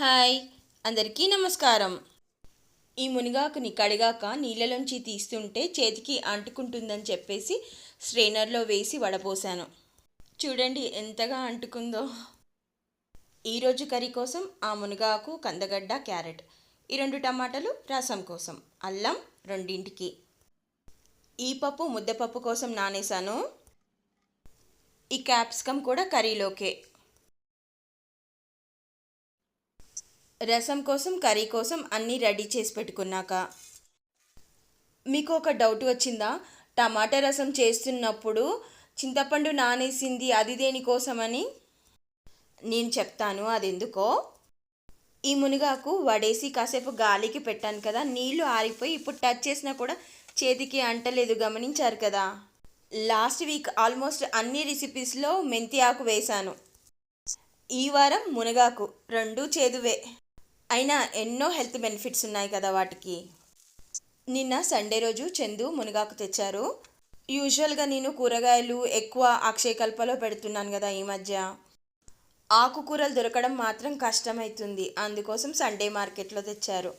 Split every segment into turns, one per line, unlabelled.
Hi అందరికీ నమస్కారం. ఈ మునిగాకుని కడిగాక నీళ్ళలోంచి తీస్తుంటే చేతికి అంటుకుంటుందని చెప్పేసి స్ట్రైనర్లో వేసి వడపోసాను చూడండి ఎంతగా అంటుకుందో. ఈరోజు కర్రీ కోసం ఆ మునగాకు కందగడ్డ క్యారెట్. ఈ రెండు టమాటాలు రసం కోసం అల్లం రెండింటికి. ఈ పప్పు ముద్దపప్పు కోసం నానేసాను ఈ క్యాప్సికమ్ కూడా కర్రీలోకే. రసం కోసం కర్రీ కోసం అన్నీ రెడీ చేసి పెట్టుకున్నాక. మీకు ఒక డౌట్ వచ్చిందా? టమాటా రసం చేస్తున్నప్పుడు చింతపండు నానేసింది అది దేనికోసమని నేను చెప్తాను అది ఎందుకో ఈ మునగాకు వడేసి కాసేపు గాలికి పెట్టాను కదా నీళ్ళు ఆరిపోయి ఇప్పుడు టచ్ చేసినా కూడా చేతికి అంటలేదు గమనించారు కదా. లాస్ట్ వీక్ ఆల్మోస్ట్ అన్ని రెసిపీస్లో మెంతి ఆకు వేశాను. ఈ వారం మునగాకు రెండు చేదువే. అయినా ఎన్నో హెల్త్ బెనిఫిట్స్ ఉన్నాయి కదా వాటికి. నిన్న సండే రోజు చందు మునగాకు తెచ్చారు. యూజువల్గా నేను కూరగాయలు ఎక్కువ అక్షయకల్పలో పెడుతున్నాను కదా ఈ మధ్య. ఆకుకూరలు దొరకడం మాత్రం కష్టమవుతుంది అందుకోసం సండే మార్కెట్లో తెచ్చారు.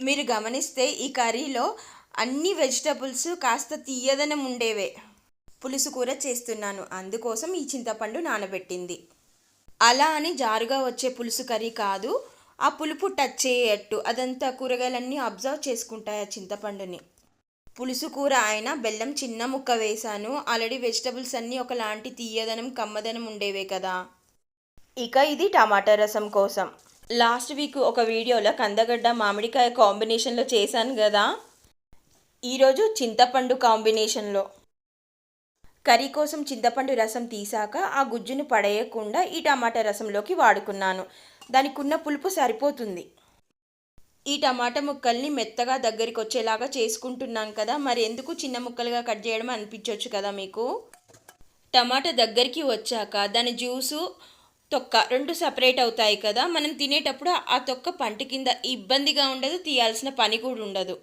మీరు గమనిస్తే ఈ కర్రీలో అన్ని వెజిటబుల్స్ కాస్త తీయదనం ఉండేవే. పులుసు కూర చేస్తున్నాను. అందుకోసం ఈ చింతపండు నానబెట్టింది. అలా అని జారుగా వచ్చే పులుసు కర్రీ కాదు. ఆ పులుపు టచ్ చేయట్టు. అదంతా కూరగాయలన్నీ అబ్జర్వ్ చేసుకుంటాయి ఆ చింతపండుని. పులుసు కూర ఆయన బెల్లం చిన్న ముక్క వేశాను. ఆల్రెడీ వెజిటబుల్స్ అన్నీ ఒకలాంటి తీయదనం కమ్మదనం ఉండేవే కదా. ఇక ఇది టమాటా రసం కోసం. లాస్ట్ వీక్ ఒక వీడియోలో కందగడ్డ మామిడికాయ కాంబినేషన్లో చేశాను కదా. ఈరోజు చింతపండు కాంబినేషన్లో కర్రీ కోసం చింతపండు రసం తీసాక ఆ గుజ్జును పడేయకుండా ఈ టమాటా రసంలోకి వాడుకున్నాను. దానికి ఉన్న పులుపు సరిపోతుంది. ఈ టమాటా ముక్కల్ని మెత్తగా దగ్గరికి వచ్చేలాగా చేసుకుంటున్నాం కదా మరి ఎందుకు చిన్న ముక్కలుగా కట్ చేయడం అనిపించవచ్చు కదా మీకు? టమాటా దగ్గరికి వచ్చాక దాని జ్యూసు తొక్క రెండు సపరేట్ అవుతాయి కదా మనం తినేటప్పుడు ఆ తొక్క పంట కింద ఇబ్బందిగా ఉండదు తీయాల్సిన పని కూడా ఉండదు.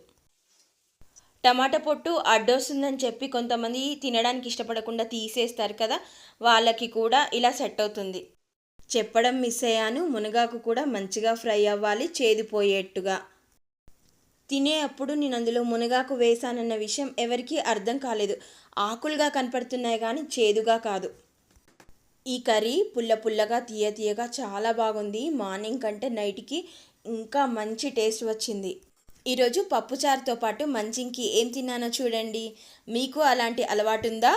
టమాటా పొట్టు అడ్డొస్తుందని చెప్పి కొంతమంది తినడానికి ఇష్టపడకుండా తీసేస్తారు కదా వాళ్ళకి కూడా ఇలా సెట్ అవుతుంది. చెప్పడం మిస్ అయ్యాను మునగాకు కూడా మంచిగా ఫ్రై అవ్వాలి. చేదిపోయేట్టుగా తినే అప్పుడు నేను అందులో మునగాకు వేశానన్న విషయం ఎవరికీ అర్థం కాలేదు. ఆకులుగా కనపడుతున్నాయి కానీ చేదుగా కాదు. ఈ కర్రీ పుల్ల పుల్లగా తీయ తీయగా చాలా బాగుంది. మార్నింగ్ కంటే నైట్కి ఇంకా మంచి టేస్ట్ వచ్చింది. ఈరోజు పప్పుచారుతో పాటు మంచింకి ఏం తిన్నానో చూడండి. మీకు అలాంటి అలవాటు ఉందా